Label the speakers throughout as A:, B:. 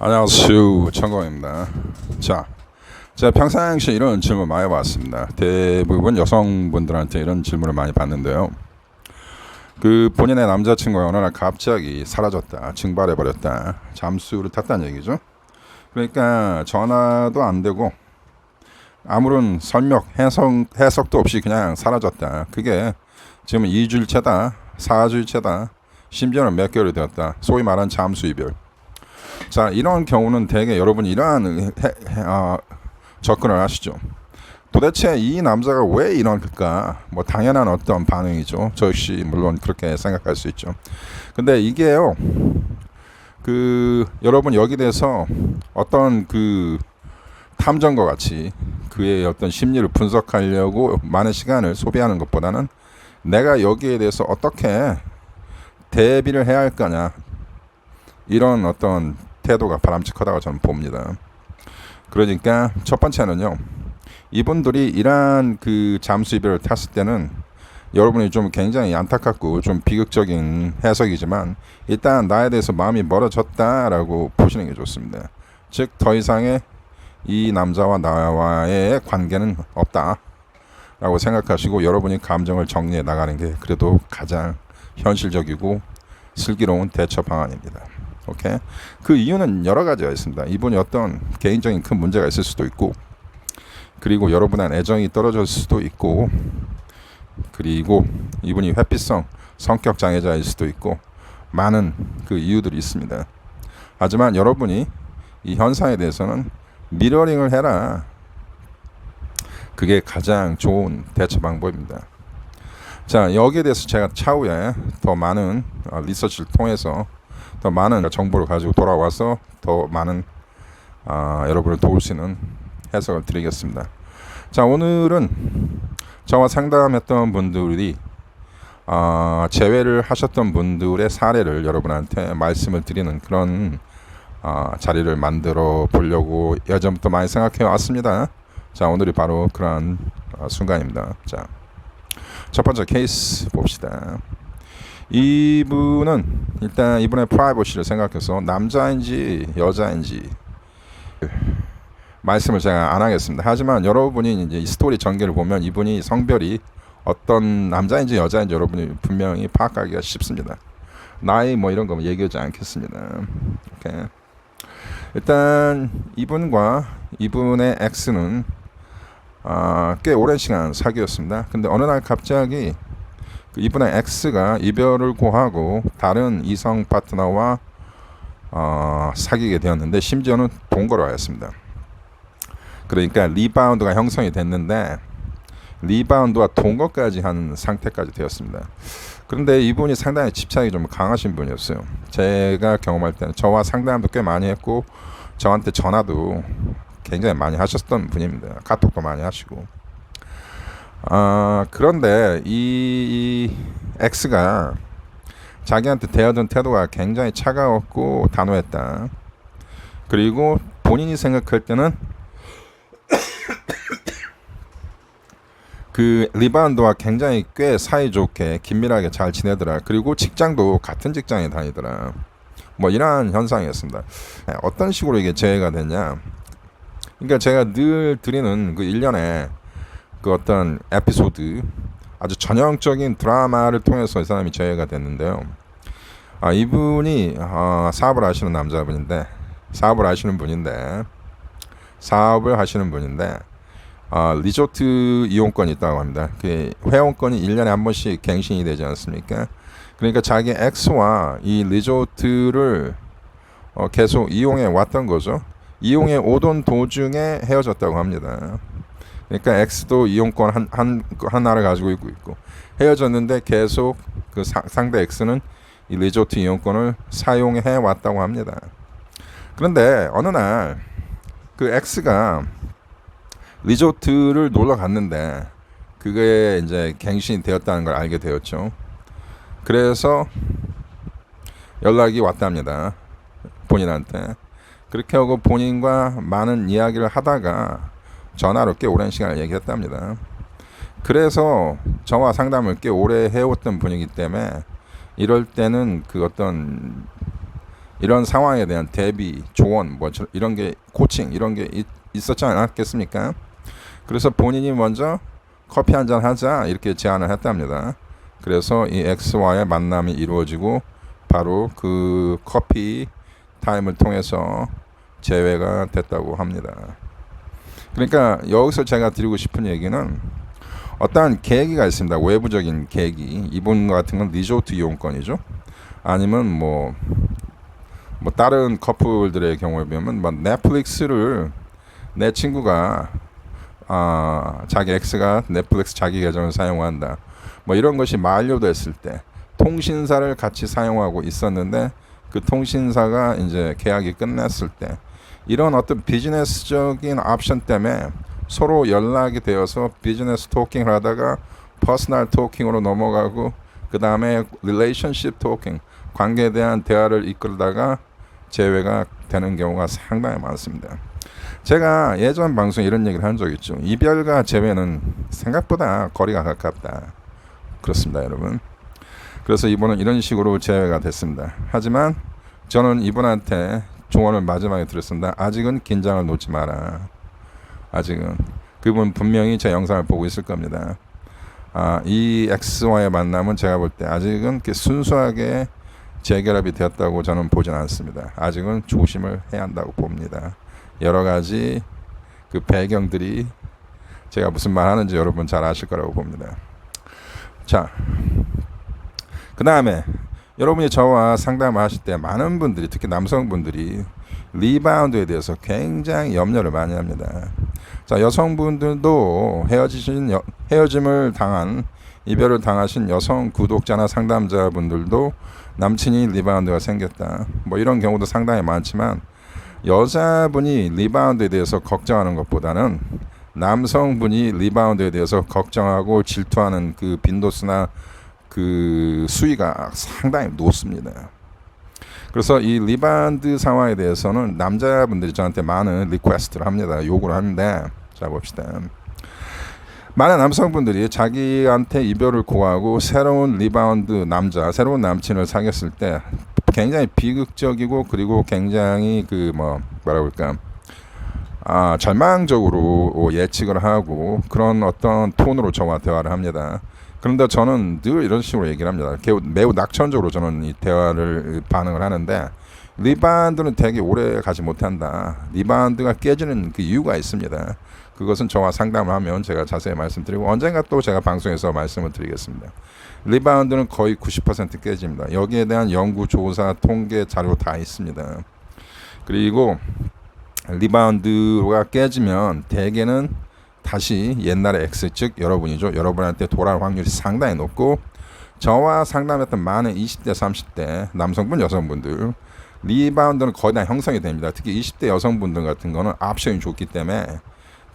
A: 안녕하세요. 천공입니다. 자 제가 평상시 이런 질문 많이 받습니다. 대부분 여성분들한테 이런 질문을 많이 받는데요. 그 본인의 남자친구가 어느 날 갑자기 사라졌다 증발해 버렸다 잠수를 탔다는 얘기죠. 그러니까 전화도 안 되고 아무런 설명 해석, 해석도 없이 그냥 사라졌다. 그게 지금 2주일째다 4주일째다 심지어는 몇 개월이 되었다. 소위 말하는 잠수 이별 자 이런 경우는 대개 여러분 이러한 어, 접근을 하시죠. 도대체 이 남자가 왜 이럴까? 뭐 당연한 어떤 반응이죠. 저 역시 물론 그렇게 생각할 수 있죠. 근데 이게요. 그 여러분 여기 대해서 어떤 그 탐정과 같이 그의 어떤 심리를 분석하려고 많은 시간을 소비하는 것보다는 내가 여기에 대해서 어떻게 대비를 해야 할 거냐 이런 어떤 태도가 바람직하다고 저는 봅니다. 그러니까 첫 번째는요. 이분들이 이러한 그 잠수 이별을 탔을 때는 여러분이 좀 굉장히 안타깝고 좀 비극적인 해석이지만 일단 나에 대해서 마음이 멀어졌다라고 보시는 게 좋습니다. 즉 더 이상의 이 남자와 나와의 관계는 없다라고 생각하시고 여러분이 감정을 정리해 나가는 게 그래도 가장 현실적이고 슬기로운 대처 방안입니다. 오케이. 그 이유는 여러 가지가 있습니다. 이분이 어떤 개인적인 큰 문제가 있을 수도 있고, 그리고 여러분한 애정이 떨어질 수도 있고, 그리고 이분이 회피성 성격 장애자일 수도 있고, 많은 그 이유들이 있습니다. 하지만 여러분이 이 현상에 대해서는 미러링을 해라. 그게 가장 좋은 대처 방법입니다. 자, 여기에 대해서 제가 차후에 더 많은 어, 리서치를 통해서 더 많은 정보를 가지고 돌아와서 더 많은 아, 여러분을 도울 수 있는 해석을 드리겠습니다. 자 오늘은 저와 상담했던 분들이 아, 재회를 하셨던 분들의 사례를 여러분한테 말씀을 드리는 그런 아, 자리를 만들어 보려고 예전부터 많이 생각해 왔습니다. 자 오늘이 바로 그러한 아, 순간입니다. 자 첫 번째 케이스 봅시다. 이분은 일단 이분의 프라이버시를 생각해서 남자인지 여자인지 말씀을 제가 안 하겠습니다. 하지만 여러분이 이제 이 스토리 전개를 보면 이분이 성별이 어떤 남자인지 여자인지 여러분이 분명히 파악하기가 쉽습니다. 나이 뭐 이런 거 얘기하지 않겠습니다. 오케이. 일단 이분과 이분의 X는 아, 꽤 오랜 시간 사귀었습니다. 근데 어느 날 갑자기 그 이분의 X가 이별을 고하고 다른 이성 파트너와 어, 사귀게 되었는데 심지어는 동거를 하였습니다. 그러니까 리바운드가 형성이 됐는데 리바운드와 동거까지 한 상태까지 되었습니다. 그런데 이분이 상당히 집착이 좀 강하신 분이었어요. 제가 경험할 때는 저와 상담도 꽤 많이 했고 저한테 전화도 굉장히 많이 하셨던 분입니다. 카톡도 많이 하시고. 아 그런데 이, 이 X가 자기한테 대하던 태도가 굉장히 차가웠고 단호했다. 그리고 본인이 생각할 때는 그 리바운드와 굉장히 꽤 사이좋게 긴밀하게 잘 지내더라. 그리고 직장도 같은 직장에 다니더라. 뭐 이러한 현상이었습니다. 어떤 식으로 이게 재해가 됐냐? 그러니까 제가 늘 드리는 그 1년에 그 어떤 에피소드 아주 전형적인 드라마를 통해서 이 사람이 재해가 됐는데요. 아, 이분이 어, 사업을 하시는 남자분인데 사업을 하시는 분인데 사업을 하시는 분인데 어, 리조트 이용권이 있다고 합니다. 그 회원권이 1년에 한 번씩 갱신이 되지 않습니까? 그러니까 자기 엑스와 이 리조트를 어, 계속 이용해 왔던 거죠. 이용해 오던 도중에 헤어졌다고 합니다. 그러니까 X도 이용권 한, 한, 하나를 가지고 있고 있고 헤어졌는데 계속 그 사, 상대 X는 이 리조트 이용권을 사용해 왔다고 합니다. 그런데 어느 날 그 X가 리조트를 놀러 갔는데 그게 이제 갱신이 되었다는 걸 알게 되었죠. 그래서 연락이 왔답니다. 본인한테. 그렇게 하고 본인과 많은 이야기를 하다가 전화로 꽤 오랜 시간을 얘기했답니다. 그래서 저와 상담을 꽤 오래 해왔던 분이기 때문에 이럴 때는 그 어떤 이런 상황에 대한 대비, 조언, 뭐 저- 이런 게 코칭 이런 게 있, 있었지 않았겠습니까? 그래서 본인이 먼저 커피 한 잔 하자 이렇게 제안을 했답니다. 그래서 이 X와의 만남이 이루어지고 바로 그 커피 타임을 통해서 재회가 됐다고 합니다. 그러니까 여기서 제가 드리고 싶은 얘기는 어떠한 계기가 있습니다. 외부적인 계기. 이분 같은 건 리조트 이용권이죠. 아니면 뭐, 뭐 다른 커플들의 경우에 보면 뭐 넷플릭스를 내 친구가 아, 자기 엑스가 넷플릭스 자기 계정을 사용한다. 뭐 이런 것이 만료됐을 때 통신사를 같이 사용하고 있었는데 그 통신사가 이제 계약이 끝났을 때 이런 어떤 비즈니스적인 옵션 때문에 서로 연락이 되어서 비즈니스 토킹을 하다가 퍼스널 토킹으로 넘어가고 그 다음에 릴레이션십 토킹 관계에 대한 대화를 이끌다가 재회가 되는 경우가 상당히 많습니다. 제가 예전 방송에 이런 얘기를 한적 있죠. 이별과 재회는 생각보다 거리가 가깝다. 그렇습니다, 여러분. 그래서 이번은 이런 식으로 재회가 됐습니다. 하지만 저는 이분한테 조언을 마지막에 드렸습니다. 아직은 긴장을 놓지 마라. 아직은 그분 분명히 제 영상을 보고 있을 겁니다. 아, 이 X와의 만남은 제가 볼 때 아직은 순수하게 재결합이 되었다고 저는 보진 않습니다. 아직은 조심을 해야 한다고 봅니다. 여러 가지 그 배경들이 제가 무슨 말 하는지 여러분 잘 아실 거라고 봅니다. 자, 그 다음에 여러분이 저와 상담을 하실 때 많은 분들이 특히 남성분들이 리바운드에 대해서 굉장히 염려를 많이 합니다. 자, 여성분들도 헤어지신 여, 헤어짐을 당한 이별을 당하신 여성 구독자나 상담자분들도 남친이 리바운드가 생겼다. 뭐 이런 경우도 상당히 많지만 여자분이 리바운드에 대해서 걱정하는 것보다는 남성분이 리바운드에 대해서 걱정하고 질투하는 그 빈도수나 그 수위가 상당히 높습니다. 그래서 이 리바운드 상황에 대해서는 남자분들이 저한테 많은 리퀘스트를 합니다. 요구를 하는데 자 봅시다. 많은 남성분들이 자기한테 이별을 고하고 새로운 리바운드 남자, 새로운 남친을 사귀었을 때 굉장히 비극적이고 그리고 굉장히 그 뭐 뭐라 그럴까 아 절망적으로 예측을 하고 그런 어떤 톤으로 저와 대화를 합니다. 그런데 저는 늘 이런 식으로 얘기를 합니다. 매우, 낙천적으로 저는 이 대화를 반응을 하는데 리바운드는 되게 오래 가지 못한다. 리바운드가 깨지는 그 이유가 있습니다. 그것은 저와 상담을 하면 제가 자세히 말씀드리고 언젠가 또 제가 방송에서 말씀을 드리겠습니다. 리바운드는 거의 90% 깨집니다. 여기에 대한 연구, 조사, 통계 자료 다 있습니다. 그리고 리바운드가 깨지면 대개는 다시 옛날의 X 즉 여러분이죠. 여러분한테 돌아올 확률이 상당히 높고 저와 상담했던 많은 20대, 30대 남성분, 여성분들 리바운드는 거의 다 형성이 됩니다. 특히 20대 여성분들 같은 거는 옵션이 좋기 때문에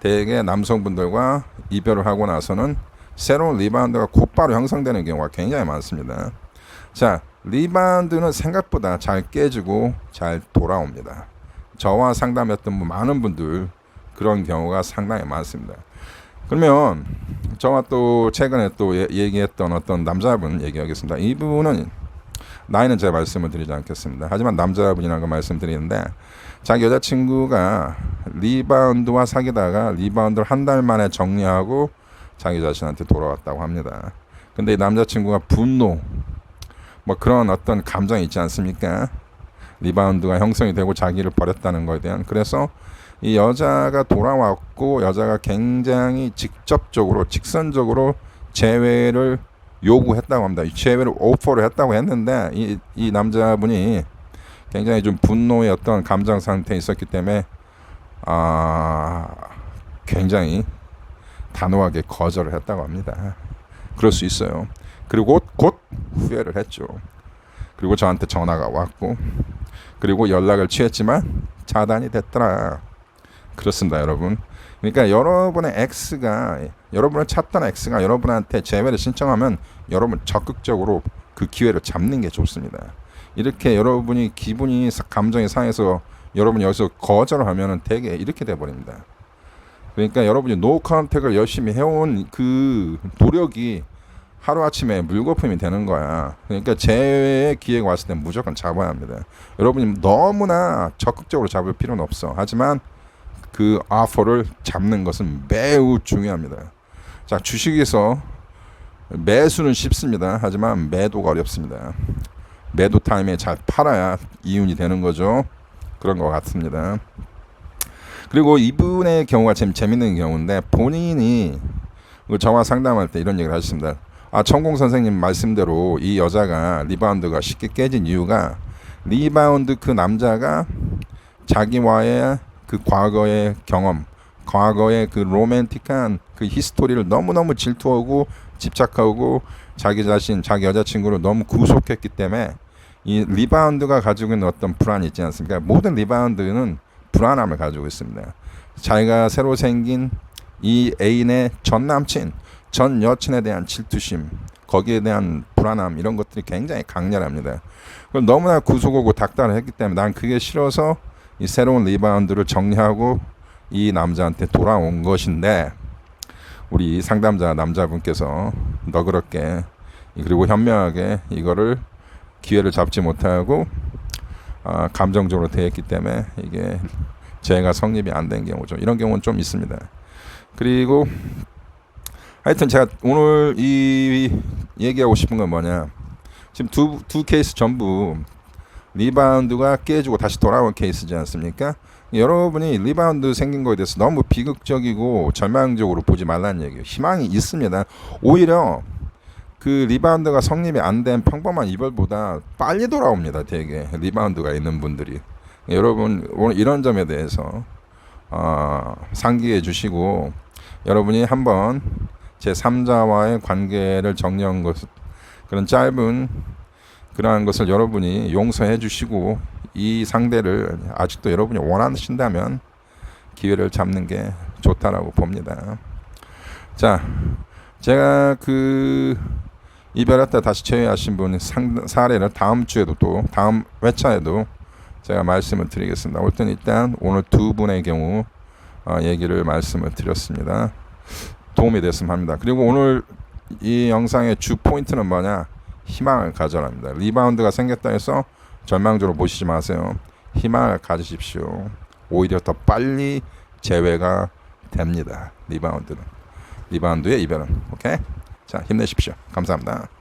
A: 대개 남성분들과 이별을 하고 나서는 새로운 리바운드가 곧바로 형성되는 경우가 굉장히 많습니다. 자, 리바운드는 생각보다 잘 깨지고 잘 돌아옵니다. 저와 상담했던 분 많은 분들 그런 경우가 상당히 많습니다. 그러면 저와 또 최근에 또 예- 얘기했던 어떤 남자분 얘기하겠습니다. 이분은 나이는 제가 말씀을 드리지 않겠습니다. 하지만 남자분이라는 걸 말씀드리는데 자기 여자친구가 리바운드와 사귀다가 리바운드를 한 달 만에 정리하고 자기 자신한테 돌아왔다고 합니다. 근데 이 남자친구가 분노 뭐 그런 어떤 감정이 있지 않습니까? 리바운드가 형성이 되고 자기를 버렸다는 것에 대한 그래서 이 여자가 돌아왔고 여자가 굉장히 직접적으로 직선적으로 재회를 요구했다고 합니다. 이 재회를 오퍼를 했다고 했는데 이, 이 남자분이 굉장히 좀 분노의 어떤 감정 상태에 있었기 때문에 아 굉장히 단호하게 거절을 했다고 합니다. 그럴 수 있어요. 그리고 곧, 곧 후회를 했죠. 그리고 저한테 전화가 왔고 그리고 연락을 취했지만 차단이 됐더라. 그렇습니다, 여러분. 그러니까 여러분의 X가 여러분을 찾던 X가 여러분한테 재회를 신청하면 여러분 적극적으로 그 기회를 잡는 게 좋습니다. 이렇게 여러분이 기분이 사- 감정이 상해서 여러분이 여기서 거절을 하면은 되게 이렇게 돼 버립니다. 그러니까 여러분이 노 컨택을 열심히 해온 그 노력이 하루아침에 물거품이 되는 거야. 그러니까 재회의 기회가 왔을 때 무조건 잡아야 합니다. 여러분이 너무나 적극적으로 잡을 필요는 없어. 하지만 그 아포를 잡는 것은 매우 중요합니다. 자, 주식에서 매수는 쉽습니다. 하지만 매도가 어렵습니다. 매도 타임에 잘 팔아야 이윤이 되는 거죠. 그런 것 같습니다. 그리고 이분의 경우가 참 재밌는 경우인데 본인이 그 저와 상담할 때 이런 얘기를 하셨습니다. 아, 천공 선생님 말씀대로 이 여자가 리바운드가 쉽게 깨진 이유가 리바운드 그 남자가 자기와의 그 과거의 경험, 과거의 그 로맨틱한 그 히스토리를 너무너무 질투하고 집착하고 자기 자신, 자기 여자친구를 너무 구속했기 때문에 이 리바운드가 가지고 있는 어떤 불안이 있지 않습니까? 모든 리바운드는 불안함을 가지고 있습니다. 자기가 새로 생긴 이 애인의 전 남친, 전 여친에 대한 질투심, 거기에 대한 불안함 이런 것들이 굉장히 강렬합니다. 너무나 구속하고 닥달을 했기 때문에 난 그게 싫어서 이 새로운 리바운드를 정리하고 이 남자한테 돌아온 것인데 우리 상담자 남자분께서 너그럽게 그리고 현명하게 이거를 기회를 잡지 못하고 아, 감정적으로 대했기 때문에 이게 죄가 성립이 안 된 경우죠. 이런 경우는 좀 있습니다. 그리고 하여튼 제가 오늘 이 얘기하고 싶은 건 뭐냐. 지금 두, 두 케이스 전부 리바운드가 깨지고 다시 돌아온 케이스지 않습니까? 여러분이 리바운드 생긴 거에 대해서 너무 비극적이고 절망적으로 보지 말라는 얘기예요. 희망이 있습니다. 오히려 그 리바운드가 성립이 안 된 평범한 이별보다 빨리 돌아옵니다. 되게 리바운드가 있는 분들이 여러분 오늘 이런 점에 대해서 어, 상기해 주시고 여러분이 한번 제 3자와의 관계를 정리한 것 그런 짧은 그러한 것을 여러분이 용서해 주시고 이 상대를 아직도 여러분이 원하신다면 기회를 잡는 게 좋다라고 봅니다. 자, 제가 그 이별했다 다시 재회하신 분 상, 사례를 다음 주에도 또 다음 회차에도 제가 말씀을 드리겠습니다. 일단 일단 오늘 두 분의 경우 어, 얘기를 말씀을 드렸습니다. 도움이 됐으면 합니다. 그리고 오늘 이 영상의 주 포인트는 뭐냐? 희망을 가져랍니다. 리바운드가 생겼다 해서 절망적으로 보시지 마세요. 희망을 가지십시오. 오히려 더 빨리 재회가 됩니다. 리바운드는. 리바운드의 이별은. 오케이? 자, 힘내십시오. 감사합니다.